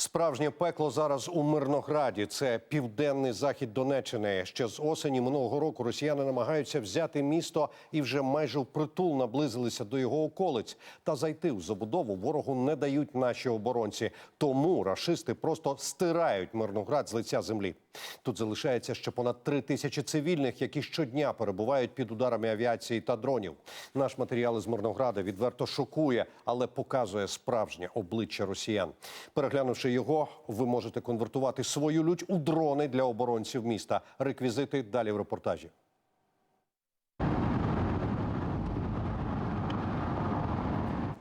Справжнє пекло зараз у Мирнограді. Це південний захід Донеччини. Ще з осені минулого року росіяни намагаються взяти місто і вже майже впритул наблизилися до його околиць. Та зайти в забудову ворогу не дають наші оборонці. Тому рашисти просто стирають Мирноград з лиця землі. Тут залишається ще понад три тисячі цивільних, які щодня перебувають під ударами авіації та дронів. Наш матеріал із Мирнограда відверто шокує, але показує справжнє обличчя росіян. Переглянувши його, ви можете конвертувати свою лють у дрони для оборонців міста. Реквізити далі в репортажі.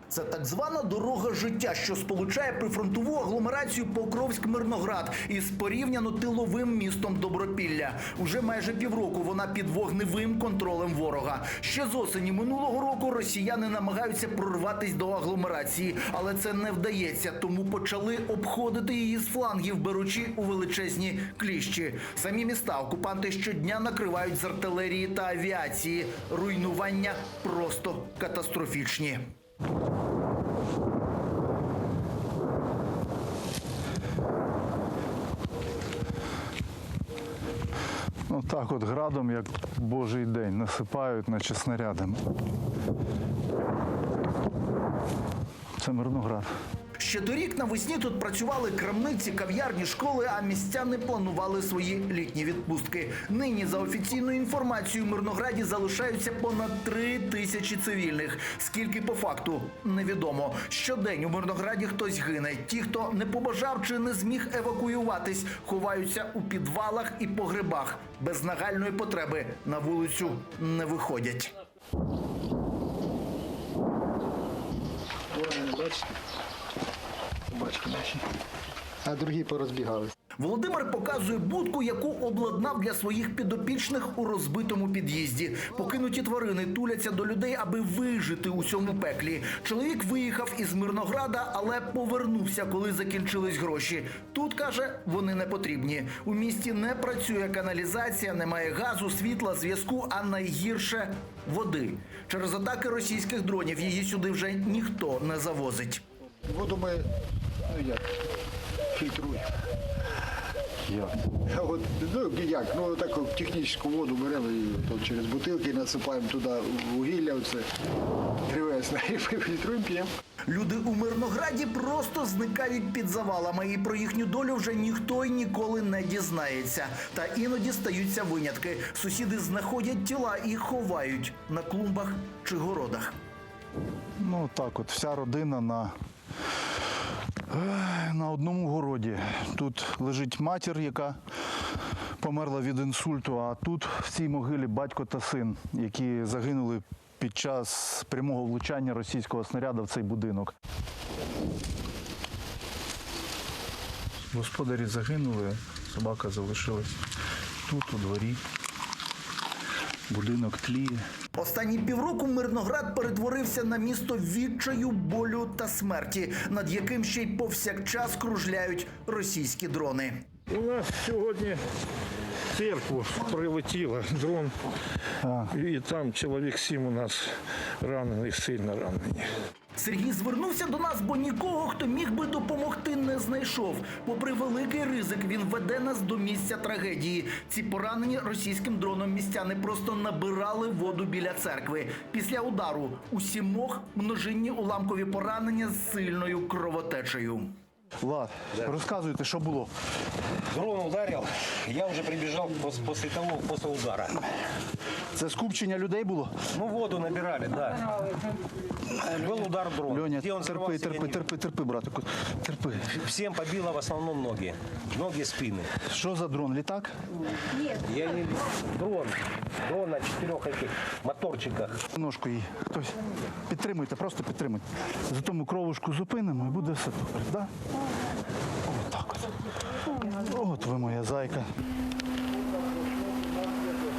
Це так звана дорога життя, що сполучає прифронтову агломерацію Покровськ-Мирноград із порівняно тиловим містом Добропілля. Уже майже півроку вона під вогневим контролем ворога. Ще з осені минулого року росіяни намагаються прорватися до агломерації, але це не вдається, тому почали обходити її з флангів, беручи у величезні кліщі. Самі міста окупанти щодня накривають з артилерії та авіації. Руйнування просто катастрофічні. Так от градом, як божий день, насипають, наче снарядами. Це Мирноград. Ще торік навесні тут працювали крамниці, кав'ярні, школи, а містяни планували свої літні відпустки. Нині, за офіційною інформацією, в Мирнограді залишаються понад три тисячі цивільних. Скільки по факту невідомо. Щодень у Мирнограді хтось гине. Ті, хто не побажав чи не зміг евакуюватись, ховаються у підвалах і погребах. Без нагальної потреби на вулицю не виходять. Бачите? Бачите наші. А другі порозбігались. Володимир показує будку, яку обладнав для своїх підопічних у розбитому під'їзді. Покинуті тварини туляться до людей, аби вижити у цьому пеклі. Чоловік виїхав із Мирнограда, але повернувся, коли закінчились гроші. Тут каже, вони не потрібні. У місті не працює каналізація, немає газу, світла, зв'язку, а найгірше води. Через атаки російських дронів її сюди вже ніхто не завозить. Воду ми, ну як, фільтруємо. Як? А от, ну як, ну таку технічну воду беремо і то через бутилки насипаємо туди вугілля, оце древесне, і фільтруємо, п'ємо. Люди у Мирнограді просто зникають під завалами, і про їхню долю вже ніхто й ніколи не дізнається. Та іноді стаються винятки. Сусіди знаходять тіла і ховають на клумбах чи городах. Ну так от, вся родина на, на одному городі. Тут лежить матір, яка померла від інсульту, а тут в цій могилі батько та син, які загинули під час прямого влучання російського снаряду в цей будинок. Господарі загинули, собака залишилась тут, у дворі. Будинок тліє. Останні півроку Мирноград перетворився на місто відчаю, болю та смерті, над яким ще й повсякчас кружляють російські дрони. У нас сьогодні церкву прилетіло дрон, і там чоловік сім у нас ранений, сильно ранені. Сергій звернувся до нас, бо нікого, хто міг би допомогти, не знайшов. Попри великий ризик, він веде нас до місця трагедії. Ці поранені російським дроном містяни просто набирали воду біля церкви. Після удару у сімох множинні уламкові поранення з сильною кровотечею. Влад, розказуйте, що було. Дрон ударил, я уже прибежал пос- после того, после удара. Це скупчення людей було? Ну, воду набирали, да. Был удар дрон. Льоня, Где он терпи, взорвался, я терпи, не- терпи, терпи, братику. Терпи. Всем побило в основном ноги. Ноги, спины. Що за дрон? Літак? Я не... Дрон. Дрон на четырех этих моторчиках. Ножку їй. Хтось. Підтримуйте, просто підтримуйте. Зато ми кровушку зупинимо і буде все добре. Да? Отак от. От ви моя зайка.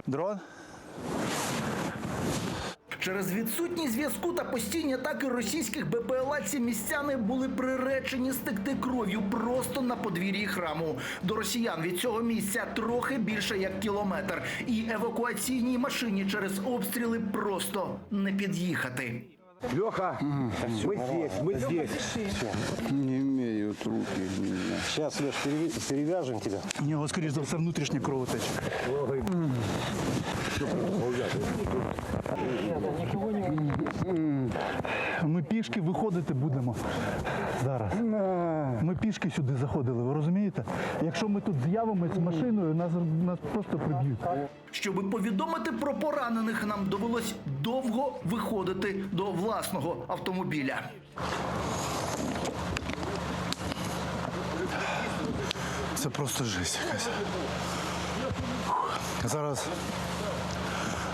Дрон? Через відсутність зв'язку та постійні атаки російських БПЛА ці містяни були приречені стекти кров'ю просто на подвір'ї храму. До росіян від цього місця трохи більше як кілометр, і евакуаційній машині через обстріли просто не під'їхати. Леха, мы здесь, мы здесь. Не имеют руки. Сейчас, Леш, перевяжем тебя. У нього, скоріш за все, внутрішня кровотеча. Ми пішки виходити будемо зараз. Ми пішки сюди заходили, ви розумієте? Якщо ми тут з'явимось з машиною, нас, нас просто приб'ють. Щоби повідомити про поранених, нам довелось довго виходити до власного автомобіля. Це просто жесть якась. Зараз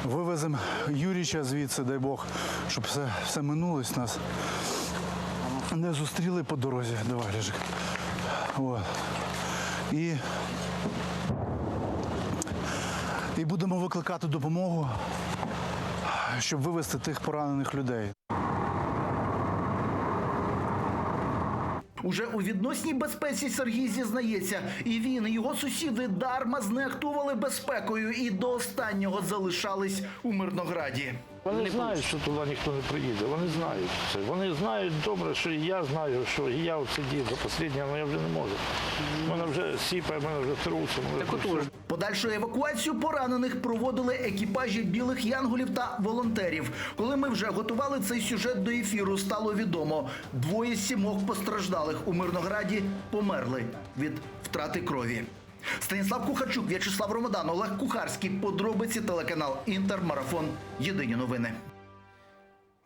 вивеземо Юріча звідси, дай Бог, щоб все, все минулось нас. Не зустріли по дорозі. Давай, Ріжик. От. І, і будемо викликати допомогу, щоб вивезти тих поранених людей. Уже у відносній безпеці Сергій зізнається, і він, і його сусіди дарма знехтували безпекою і до останнього залишались у Мирнограді. Вони знають, що туди ніхто не приїде. Вони знають це. Вони знають добре, що і я знаю, що і я сидів до останнього, але я вже не можу. Мене вже сіпає, мене вже труться. мене вже все. Подальшу евакуацію поранених проводили екіпажі білих янголів та волонтерів. Коли ми вже готували цей сюжет до ефіру, стало відомо, двоє з сімох постраждалих у Мирнограді померли від втрати крові. Станіслав Кухарчук, В'ячеслав Ромадан, Олег Кухарський. Подробиці телеканал Інтермарафон. Єдині новини.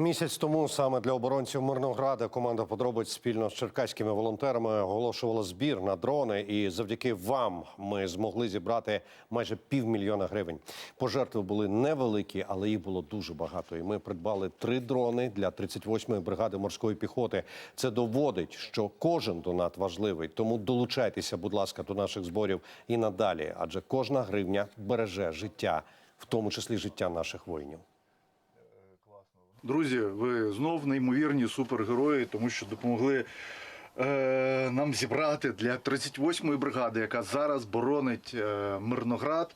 Місяць тому саме для оборонців Мирнограда команда подробиць спільно з черкаськими волонтерами оголошувала збір на дрони. І завдяки вам ми змогли зібрати майже півмільйона гривень. Пожертви були невеликі, але їх було дуже багато. І ми придбали три дрони для 38-ї бригади морської піхоти. Це доводить, що кожен донат важливий. Тому долучайтеся, будь ласка, до наших зборів і надалі, адже кожна гривня береже життя, в тому числі життя наших воїнів. Друзі, ви знов неймовірні супергерої, тому що допомогли е, нам зібрати для 38-ї бригади, яка зараз боронить е, Мирноград.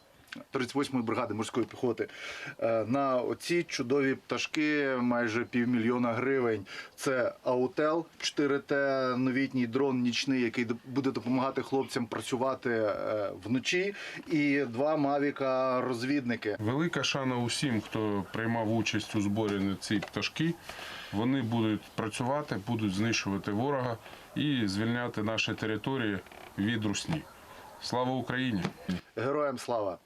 38-ї бригади морської піхоти е, на оці чудові пташки майже півмільйона гривень. Це Аутел 4Т, новітній дрон нічний, який буде допомагати хлопцям працювати е, вночі, і два мавіка розвідники. Велика шана усім, хто приймав участь у зборі на ці пташки. Вони будуть працювати, будуть знищувати ворога і звільняти наші території від русні. Слава Україні! Героям слава!